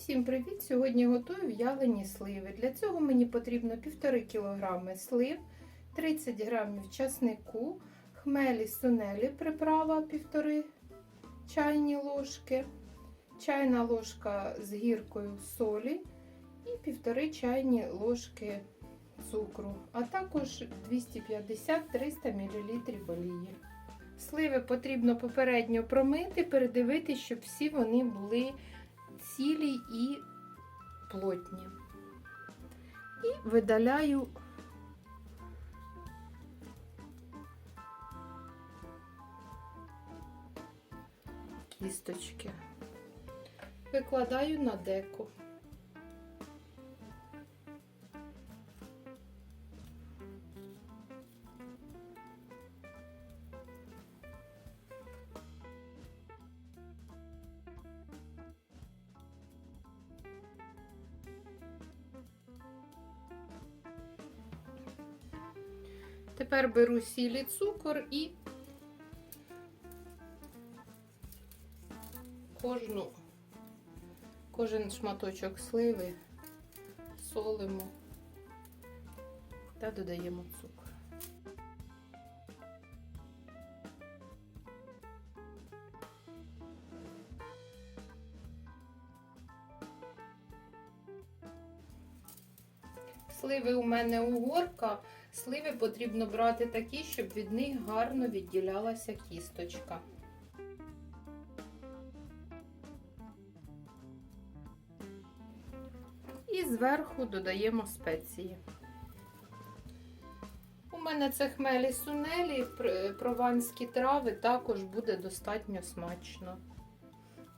Всім привіт! Сьогодні готую в'ялені сливи. Для цього мені потрібно 1,5 кг слив, 30 г часнику, хмелі сунелі приправа 1,5 чайні ложки, чайна ложка з гіркою солі і 1,5 чайні ложки цукру, а також 250-300 мл олії. Сливи потрібно попередньо промити, передивитися, щоб всі вони були цілі і плотні. І видаляю кісточки. Викладаю на деко. Тепер беру сіль і цукор і кожну, кожен шматочок сливи солимо та додаємо цукор. Сливи у мене угорка. Сливи потрібно брати такі, щоб від них гарно відділялася кісточка. І зверху додаємо спеції. У мене це хмелі сунелі, прованські трави, також буде достатньо смачно.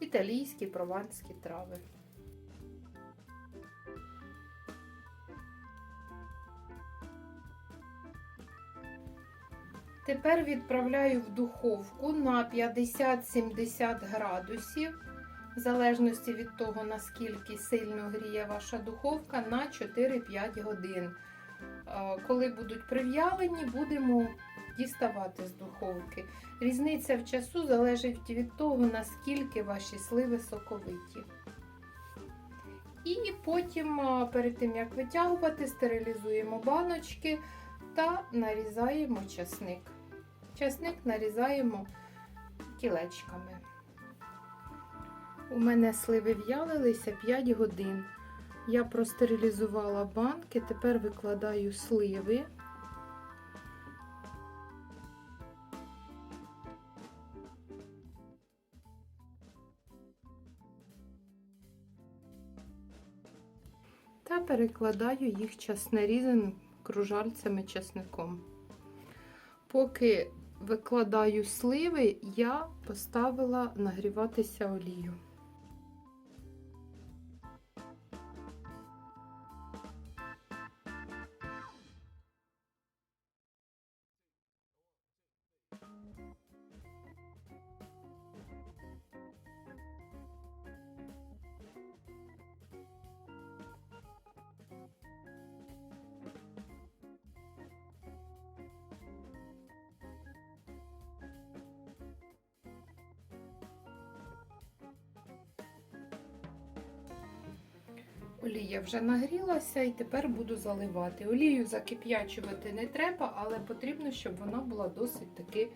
Італійські прованські трави. Тепер відправляю в духовку на 50-70 градусів, в залежності від того, наскільки сильно гріє ваша духовка, на 4-5 годин. Коли будуть прив'ялені, будемо діставати з духовки. Різниця в часу залежить від того, наскільки ваші сливи соковиті. І потім, перед тим як витягувати, стерилізуємо баночки та нарізаємо часник. Часник нарізаємо кілечками. У мене сливи в'ялилися 5 годин. Я простерилізувала банки, тепер викладаю сливи. Та перекладаю їх час нарізаним кружальцями часником. Поки викладаю сливи, я поставила нагріватися олію. Олія вже нагрілася і тепер буду заливати. Олію закип'ячувати не треба, але потрібно, щоб вона була досить таки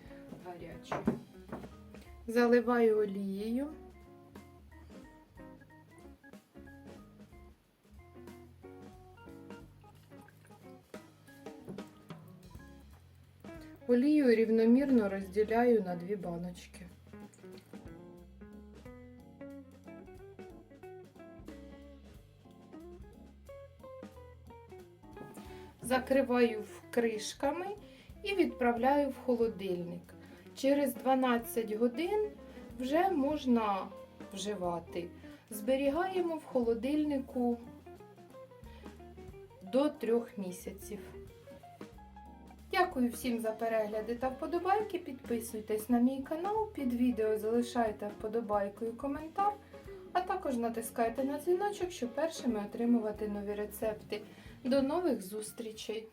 гарячою. Заливаю олією. Олію рівномірно розділяю на дві баночки. Закриваю кришками і відправляю в холодильник. Через 12 годин вже можна вживати. Зберігаємо в холодильнику до 3 місяців. Дякую всім за перегляди та вподобайки. Підписуйтесь на мій канал, під відео залишайте вподобайку і коментар, а також натискайте на дзвіночок, щоб першими отримувати нові рецепти. До нових зустрічей!